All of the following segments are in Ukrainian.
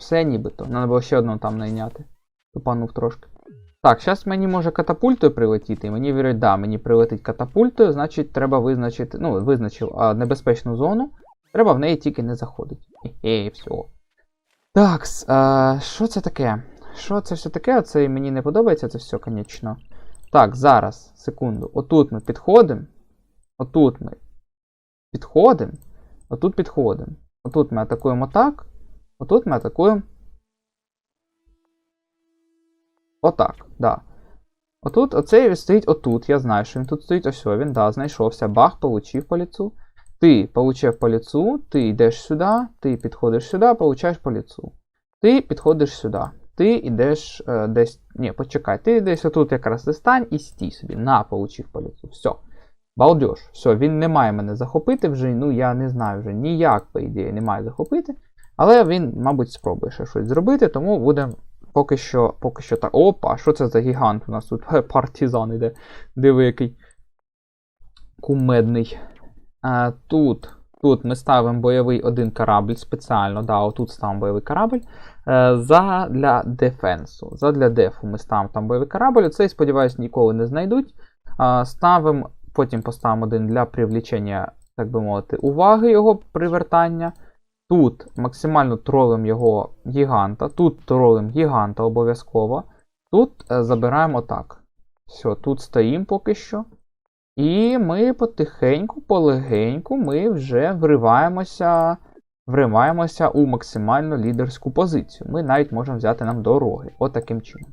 Все нібито. Треба було ще одну там найняти. Тупанув трошки. Так, зараз мені може катапультою прилетіти. Мені вірять, да, мені прилетить катапультою, значить треба визначити. Ну, визначив а, небезпечну зону. Треба в неї тільки не заходити. Хе-хе, все. Так, що це таке? Що це все таке? Оце мені не подобається це все, конечно. Так, зараз, секунду. Отут ми підходимо. Отут ми підходимо. Отут підходимо. Отут ми атакуємо так. Отут ми атакуємо. Отак, да. Отут, оцей стоїть отут. Я знаю, що він тут стоїть. Ось він, да, знайшовся. Бах, получив по ліцу. Ти получив по ліцу, ти йдеш сюди, ти підходиш сюди, получаєш по ліцу. Ти підходиш сюди. Ти йдеш е, десь. Ні, почекай, ти десь отут якраз дистань і стій собі. На, получив по ліцу. Все. Балдеж. Все, він не має мене захопити вже. Ну, я не знаю вже ніяк, по ідеї, не має захопити. Але він, мабуть, спробує ще щось зробити, тому будемо поки що поки що так. Опа, що це за гігант? У нас тут партизан іде. Диви, який кумедний. А, тут тут ми ставимо бойовий один корабль спеціально. да, Отут ставимо бойовий корабль. Е, за для дефенсу. За для дефу ми ставимо там бойовий корабль. Цей, сподіваюсь, ніколи не знайдуть. А, ставимо, Потім поставимо один для привлічення, так би мовити, уваги його привертання. Тут максимально тролим його гіганта. Тут тролим гіганта обов'язково. Тут е, забираємо так. Все, тут стоїмо поки що. І ми потихеньку, полегеньку, ми вже вриваємося вриваємося у максимально лідерську позицію. Ми навіть можемо взяти нам дороги. Отаким чином.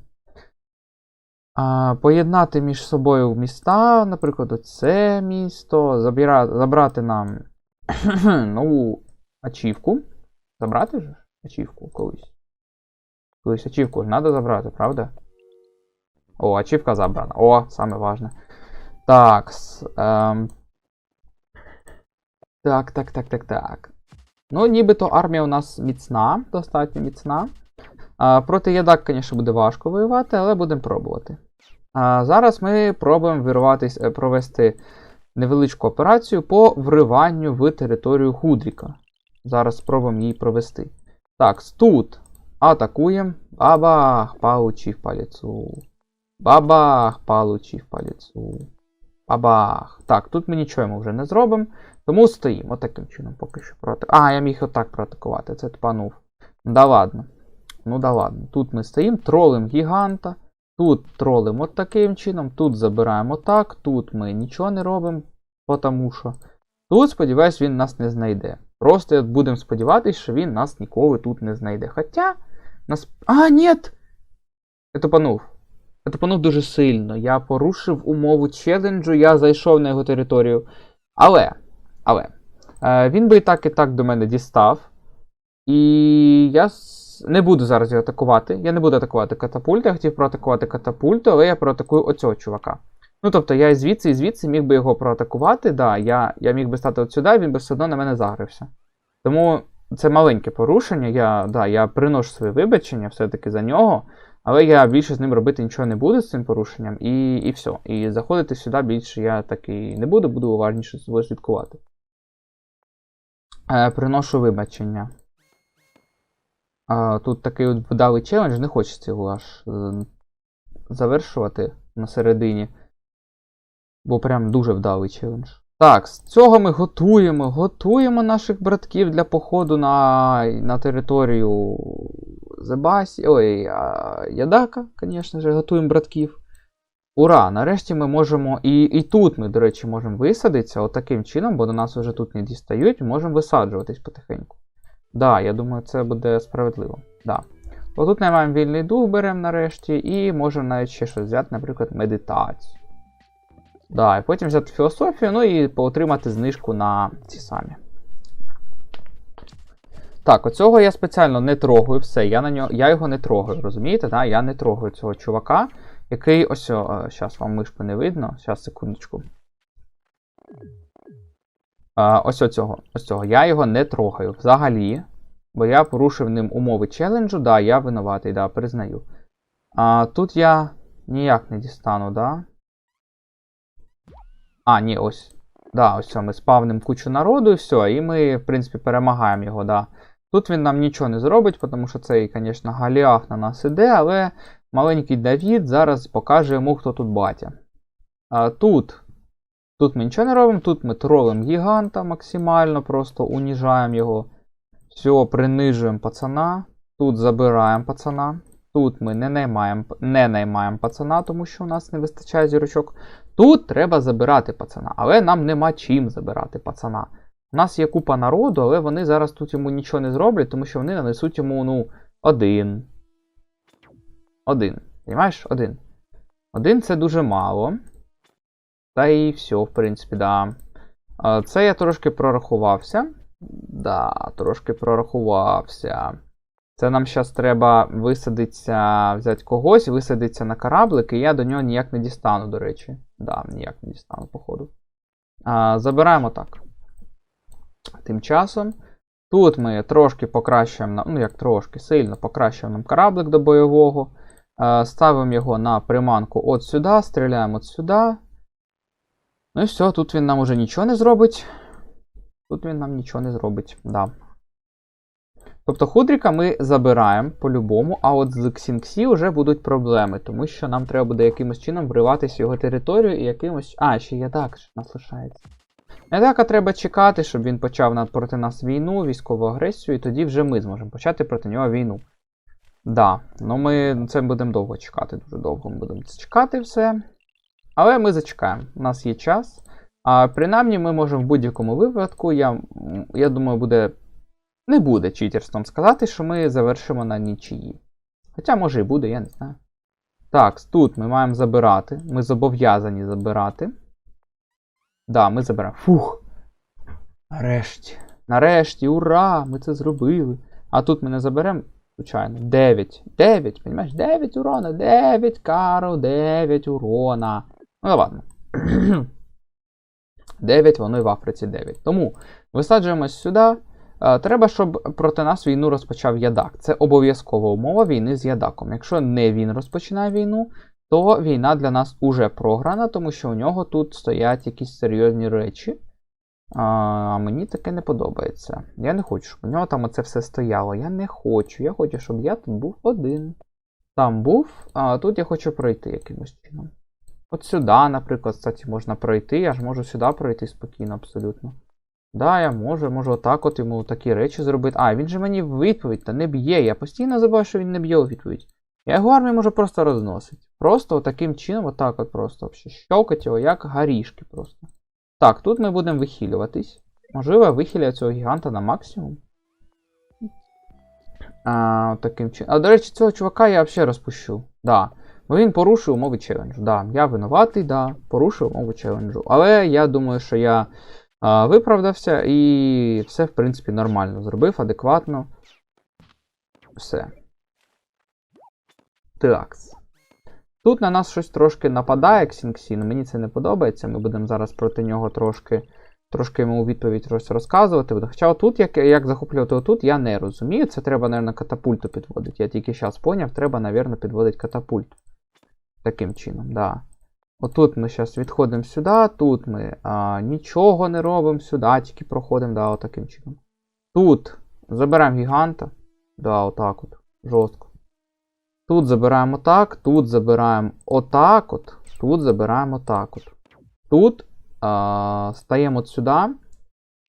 А, Поєднати між собою міста, наприклад, оце місто, забіра, забрати нам нову ачівку. Забрати ж? Ачівку колись. Колись ачівку ж треба забрати, правда? О, ачівка забрана. О, саме важне. Так. Ем... Так, так, так, так, так. Ну, нібито армія у нас міцна, достатньо міцна. А, проти ядак, звісно, буде важко воювати, але будемо пробувати. А, Зараз ми пробуємо вирватися, е, провести невеличку операцію по вриванню в територію Худріка. Зараз спробуємо її провести. Так, тут атакуємо. Бабах, получив по лицу. Бабах, получив по лицу. Бабах. Так, тут ми нічого вже не зробимо. Тому стоїмо отаким чином поки що проти. А, я міг отак проатакувати, це тпанув. Да ладно. Ну да ладно. Тут ми стоїмо, тролим гіганта. Тут тролим от таким чином, тут забираємо так, тут ми нічого не робимо, тому що. Тут, сподіваюсь, він нас не знайде. Просто будемо сподіватися, що він нас ніколи тут не знайде. Хоча. Нас... А, ні! Я топанув дуже сильно. Я порушив умову челенджу, я зайшов на його територію. Але. Але. Е, він би і так і так до мене дістав. І я не буду зараз його атакувати. Я не буду атакувати катапульту. Я хотів проатакувати катапульту, але я проатакую оцього чувака. Ну, тобто, я звідси і звідси міг би його проатакувати. Да, Я я міг би стати от сюди, він би все одно на мене загрився. Тому це маленьке порушення. Я да, я приношу своє вибачення все-таки за нього. Але я більше з ним робити нічого не буду з цим порушенням, і і все. І заходити сюди більше я так і не буду, буду уважніше собою слідкувати. Е, Приношу вибачення. Е, тут такий от вдалий челендж, не хочеться його аж е, завершувати на середині. Бо прям дуже вдалий челендж. Так, з цього ми готуємо. Готуємо наших братків для походу на на територію Зебасі. Ой, Ядака, звісно ж, готуємо братків. Ура! Нарешті ми можемо. І і тут ми, до речі, можемо висадитися отаким чином, бо до нас вже тут не дістають, можемо висаджуватись потихеньку. Да, я думаю, це буде справедливо. Да. Отут ми маємо вільний дух, беремо нарешті, і можемо навіть ще щось взяти, наприклад, медитацію. Да, і потім взяти філософію, ну і поотримати знижку на ці самі. Так, оцього я спеціально не трогаю все. Я на нього, я його не трогаю, розумієте? Да? Я не трогаю цього чувака, який ось. Зараз вам мишку не видно. Зараз, секундочку. А, Ось оцього. Ось цього. Я його не трогаю взагалі. Бо я порушив ним умови челенджу, да, я винуватий, да, признаю. А тут я ніяк не дістану, да? А, ні, ось. Да, ось ми спавним кучу народу і все. І ми, в принципі, перемагаємо його, да. Тут він нам нічого не зробить, тому що цей, звісно, Галіаф на нас іде, але маленький Давід зараз покаже йому, хто тут батя. А, тут. Тут ми нічого не робимо, тут ми тролимо гіганта максимально, просто уніжаємо його. Все, принижуємо пацана. Тут забираємо пацана. Тут ми не наймаємо, не наймаємо пацана, тому що у нас не вистачає зірочок. Тут треба забирати пацана, але нам нема чим забирати пацана. У нас є купа народу, але вони зараз тут йому нічого не зроблять, тому що вони нанесуть йому, ну, один. Один. Понимаєш? Один. Один це дуже мало. Та і все, в принципі, да. Це я трошки прорахувався. Да, трошки прорахувався. Це нам зараз треба висадитися, взяти когось, висадитися на кораблик, і я до нього ніяк не дістану, до речі. Да, ніяк не дістану, походу. А, Забираємо так. Тим часом. Тут ми трошки покращуємо, ну як трошки, сильно покращуємо нам кораблик до бойового. Е, Ставимо його на приманку от сюди, стріляємо от сюди. Ну і все, тут він нам уже нічого не зробить. Тут він нам нічого не зробить, да. Тобто Худріка ми забираємо по-любому, а от з Ксінксі вже будуть проблеми, тому що нам треба буде якимось чином вриватися в його територію і якимось. А, ще ядак нас лишається. Ядака треба чекати, щоб він почав проти нас війну, військову агресію, і тоді вже ми зможемо почати проти нього війну. Да, ну ми це будемо довго чекати, дуже довго ми будемо чекати все. Але ми зачекаємо. У нас є час. А принаймні ми можемо в будь-якому випадку, я, я думаю, буде. Не буде читерством сказати, що ми завершимо на нічиї. Хоча, може і буде, я не знаю. Так, тут ми маємо забирати. Ми зобов'язані забирати. Да, ми забираємо. Фух. Нарешті. Нарешті, ура! Ми це зробили. А тут ми не заберемо, звичайно. 9. 9, розумієш? 9 урона, 9 кару, 9 урона. Ну, ладно. 9, воно і в Африці 9. Тому висаджуємось сюди. Е, Треба, щоб проти нас війну розпочав Ядак. Це обов'язкова умова війни з Ядаком. Якщо не він розпочинає війну, то війна для нас уже програна, тому що у нього тут стоять якісь серйозні речі. А мені таке не подобається. Я не хочу, щоб у нього там оце все стояло. Я не хочу. Я хочу, щоб я тут був один. Там був, а тут я хочу пройти якимось чином. От сюди, наприклад, кстати, можна пройти. Я ж можу сюди пройти спокійно, абсолютно. Да, я можу, можу отак от йому такі речі зробити. А, він же мені відповідь та не б'є. Я постійно забуваю, що він не б'є у відповідь. Я його армію можу просто розносити. Просто таким чином, отак от просто щелкать його, як горішки просто. Так, тут ми будемо вихилюватись. Можливо, я вихилю цього гіганта на максимум. А, таким чином. А до речі, цього чувака я взагалі розпущу. Да. Бо він порушив умови челенджу. Да, я винуватий, да, порушив умови челенджу. Але я думаю, що я виправдався і все, в принципі, нормально зробив, адекватно. Все. Такс. Тут на нас щось трошки нападає Ксінксін, мені це не подобається. Ми будемо зараз проти нього трошки трошки йому у відповідь розказувати. Хоча отут, як, як захоплювати отут, я не розумію. Це треба, мабуть, катапульту підводити. Я тільки зараз поняв, треба, мабуть, підводити катапульт. Таким чином, да. Отут ми зараз відходимо сюди, тут ми а, нічого не робимо сюди, тільки проходимо, да, отаким чином. Тут забираємо гіганта. Да, отак от. Жорстко. Тут забираємо так, тут забираємо отак от, тут забираємо отак от. Тут а, стаємо от сюди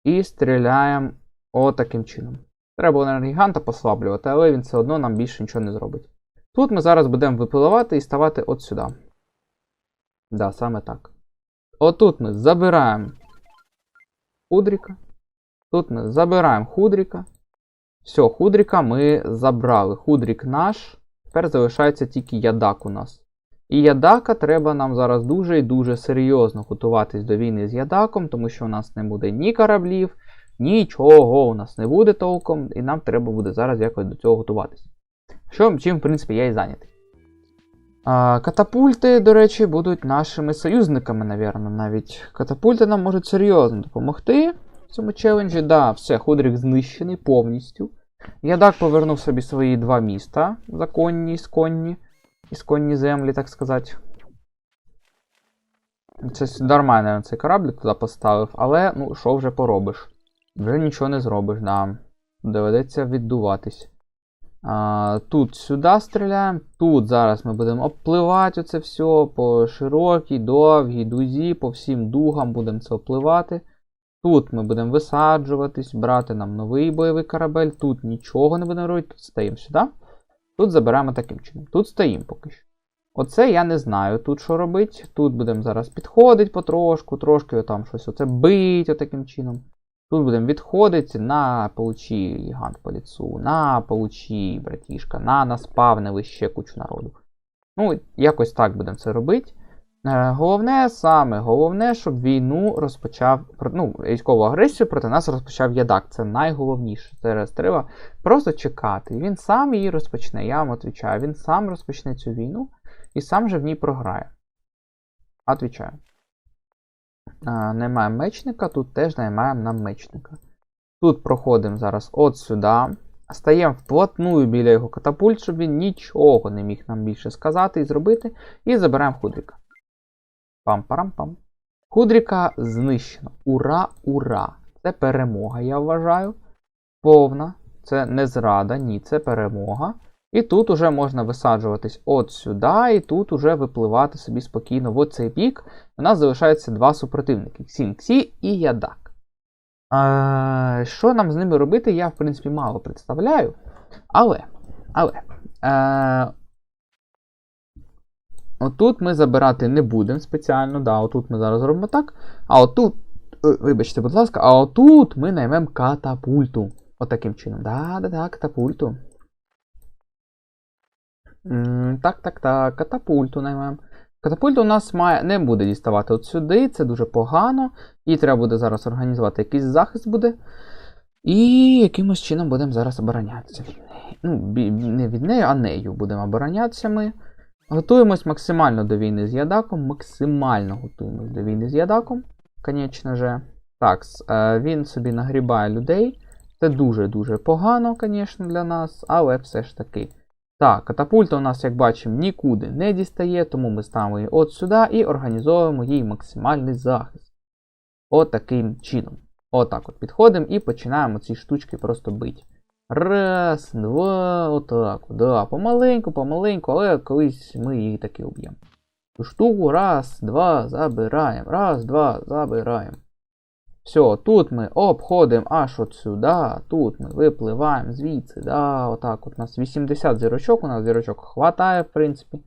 і стріляємо отаким чином. Треба гіганта послаблювати, але він все одно нам більше нічого не зробить. Тут ми зараз будемо випливати і ставати от сюди. Да, саме так. Отут ми забираємо Худріка. Тут ми забираємо Худріка. Все, Худріка ми забрали. Худрік наш. Тепер залишається тільки ядак у нас. І ядака треба нам зараз дуже і дуже серйозно готуватись до війни з ядаком, тому що у нас не буде ні кораблів, нічого у нас не буде толком, і нам треба буде зараз якось до цього готуватись. Що, чим, в принципі, я і зайнятий. Катапульти, до речі, будуть нашими союзниками, напевно, навіть. Катапульти нам можуть серйозно допомогти в цьому челенджі. Да, все, Худрік знищений повністю. Ядак повернув собі свої два міста законні, ісконні, ісконні землі, так сказати. Це нормально цей кораблик туди поставив, але ну, що вже поробиш? Вже нічого не зробиш, да. доведеться віддуватись. А, тут сюди стріляємо. Тут зараз ми будемо обпливати оце все по широкій, довгій дузі, по всім дугам будемо це обпливати. Тут ми будемо висаджуватись, брати нам новий бойовий корабель. Тут нічого не будемо робити, тут стоїмо сюди. Тут забираємо таким чином. Тут стоїмо поки що. Оце я не знаю тут що робити. Тут будемо зараз підходити потрошку, трошки там щось оце бить отаким чином. Тут будемо відходити на получи гігант по ліцу, на получи, братішка, на наспавнили ще кучу народу. Ну, якось так будемо це робити. Е, Головне, саме головне, щоб війну розпочав, ну, військову агресію проти нас розпочав Ядак. Це найголовніше. Зараз треба просто чекати. Він сам її розпочне, я вам відповідаю. Він сам розпочне цю війну і сам же в ній програє. Отвічаю. А, Наймаємо мечника, тут теж наймаємо нам мечника. Тут проходимо зараз от сюди. Стаємо вплотную біля його катапульт, щоб він нічого не міг нам більше сказати і зробити. І забираємо Худріка. Пам-парам-пам. Худріка знищено. Ура, ура! Це перемога, я вважаю. Повна. Це не зрада, ні, це перемога. І тут уже можна висаджуватись от сюди, і тут уже випливати собі спокійно в оцей бік. У нас залишаються два супротивники: Ксінксі і Ядак. Е, що нам з ними робити, я, в принципі, мало представляю. Але. але е, Отут ми забирати не будемо спеціально. Да, Отут ми зараз робимо так. А отут. е, Вибачте, будь ласка, а отут ми наймемо катапульту. Отаким чином. Да-да-да, катапульту. Так, так, так, катапульту наймемо. Катапульта у нас має, не буде діставати от сюди, це дуже погано. І треба буде зараз організувати якийсь захист буде. І якимось чином будемо зараз оборонятися. Ну, не від неї, а нею будемо оборонятися ми. Готуємось максимально до війни з Ядаком. Максимально готуємось до війни з Ядаком, звісно же. Так, е, він собі нагрібає людей. Це дуже-дуже погано, звісно, для нас, але все ж таки. Так, катапульта у нас, як бачимо, нікуди не дістає, тому ми ставимо її от сюди і організовуємо їй максимальний захист. От таким чином. Отак от підходимо і починаємо ці штучки просто бити. Раз, два, отак. от, Да, помаленьку, помаленьку, але колись ми її таки уб'ємо. Цю штуку раз, два, забираємо. Раз, два, забираємо. Все, тут ми обходимо аж от сюди, тут ми випливаємо звідси, да, отак от у нас 80 зірочок, у нас зірочок хватає, в принципі.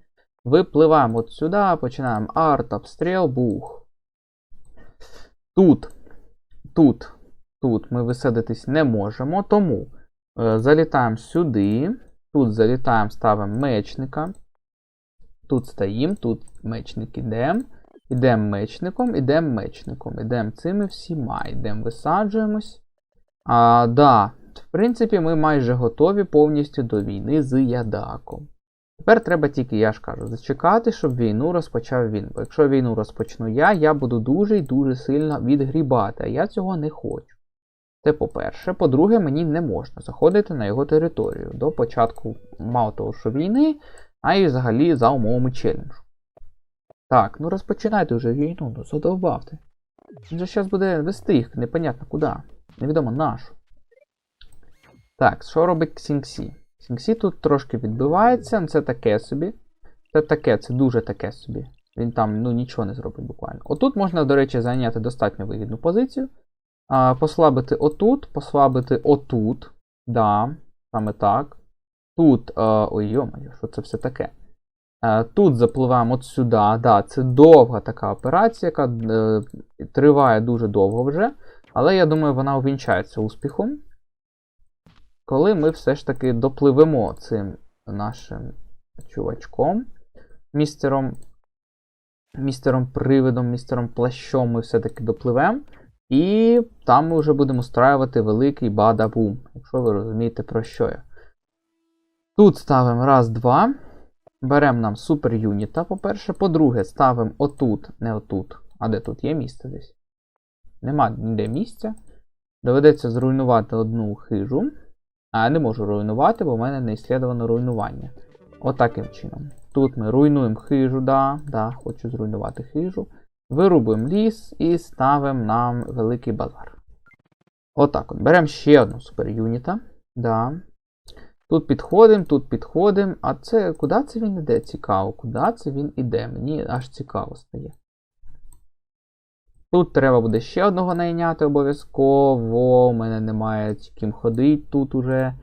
Випливаємо от сюди, починаємо арт-обстріл, бух. Тут, тут, тут ми висадитись не можемо, тому е, залітаємо сюди, тут залітаємо, ставимо мечника. Тут стоїмо, тут мечник ідемо. Ідемо мечником, ідемо мечником, ідемо цими всіма, ідемо висаджуємось. А, да, в принципі, ми майже готові повністю до війни з Ядаком. Тепер треба тільки, я ж кажу, зачекати, щоб війну розпочав він. Бо якщо війну розпочну я, я буду дуже і дуже сильно відгрібати, а я цього не хочу. Це по-перше. По-друге, мені не можна заходити на його територію до початку, мало того, що війни, а й взагалі за умовами челенджу. Так, ну розпочинайте вже війну, ну задовбав ти. Він же зараз буде вести їх, непонятно куди. Невідомо нашу. Так, що робить Ксінксі? Ксінксі тут трошки відбивається, це таке собі. Це таке, це дуже таке собі. Він там ну, нічого не зробить буквально. Отут можна, до речі, зайняти достатньо вигідну позицію. А, послабити отут, послабити отут. Да, саме так. Тут. Ой, йомаю, що це все таке? Е, Тут запливаємо от сюди. Да, це довга така операція, яка е, триває дуже довго вже. Але я думаю, вона увінчається успіхом. Коли ми все ж таки допливемо цим нашим чувачком, містером, містером привидом, містером плащом, ми все-таки допливемо. І там ми вже будемо устраювати великий бада-бум, якщо ви розумієте, про що я. Тут ставимо раз, два. Беремо нам супер юніта, по-перше. По-друге, ставимо отут, не отут. А де тут є місце десь? Нема ніде місця. Доведеться зруйнувати одну хижу. А я не можу руйнувати, бо в мене не іслідовано руйнування. Отаким чином. Тут ми руйнуємо хижу, да, да, хочу зруйнувати хижу. Вирубуємо ліс і ставимо нам великий базар. Отак от. Беремо ще одну суперюніта. Да. Тут підходимо, тут підходимо. А це куди це він іде? Цікаво. Куди це він іде? Мені аж цікаво стає. Тут треба буде ще одного найняти обов'язково. У мене немає ким ходить тут уже.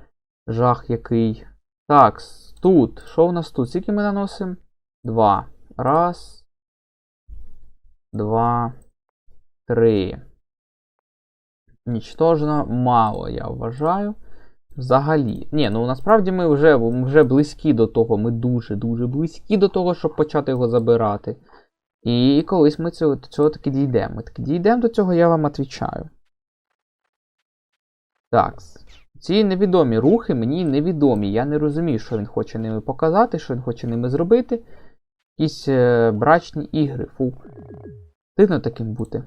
Жах який. Так, тут. Що у нас тут? Скільки ми наносимо? Два. Раз. Два. Три. Нічтожно мало, я вважаю. Взагалі. Ні, ну насправді ми вже, вже близькі до того, ми дуже-дуже близькі до того, щоб почати його забирати. І колись ми цього, до цього таки дійдемо. Ми таки дійдемо до цього, я вам відповідаю. Так. Ці невідомі рухи мені невідомі. Я не розумію, що він хоче ними показати, що він хоче ними зробити. Якісь е, брачні ігри. Фу. Дивно таким бути.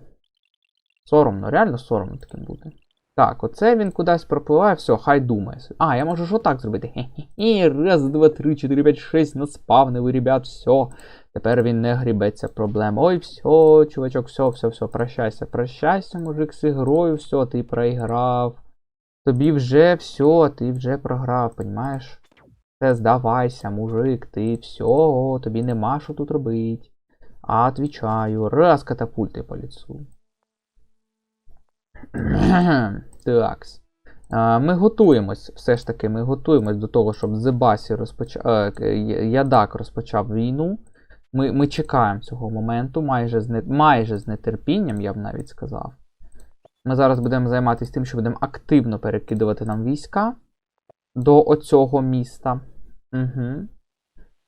Соромно, реально соромно таким бути. Так, оце він кудись пропливає, все, хай думає. А, я можу ж отак зробити. Хе-хе-хе, раз, два, три, чотири, п'ять, шість, наспавнили, ребят, все. Тепер він не грібеться проблем. Ой, все, чувачок, все, все, все, прощайся, прощайся, мужик, з ігрою, все, ти проіграв. Тобі вже все, ти вже програв, понімаєш? Все, здавайся, мужик, ти все, тобі нема що тут робити. А, отвічаю, раз катапульти по лицу. Так. Ми готуємось, все ж таки, ми готуємось до того, щоб Зебасі розпочав. Ядак розпочав війну. Ми ми чекаємо цього моменту майже з, не... майже з нетерпінням, я б навіть сказав. Ми зараз будемо займатися тим, що будемо активно перекидувати нам війська до оцього міста. Угу.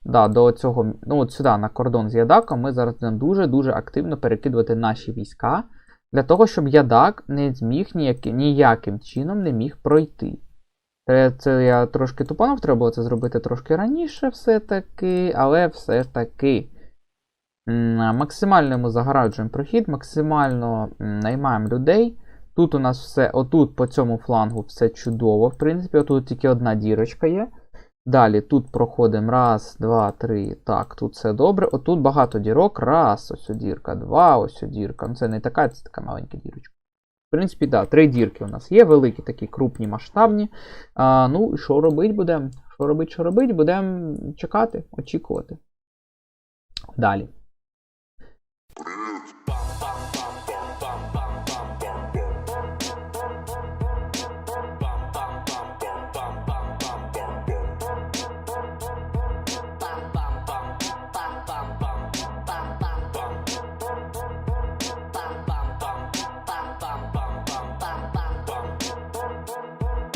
Да, до цього, ну от сюди, на кордон з Ядаком, ми зараз будемо дуже-дуже активно перекидувати наші війська. Для того, щоб Ядак не зміг ніяк, ніяким чином не міг пройти. Це, я трошки тупанув, треба було це зробити трошки раніше, все-таки, але все ж таки. Максимально ми загораджуємо прохід, максимально наймаємо людей. Тут у нас все, отут по цьому флангу все чудово, в принципі, отут тільки одна дірочка є. Далі тут проходимо раз, два, три. Так, тут все добре. Отут багато дірок. Раз, ось дірка, два, ось дірка. Ну це не така, це така маленька дірочка. В принципі, так, да, три дірки у нас є, великі, такі крупні, масштабні. А, ну, що робити будемо? Що робити, що робити? Будемо чекати, очікувати. Далі.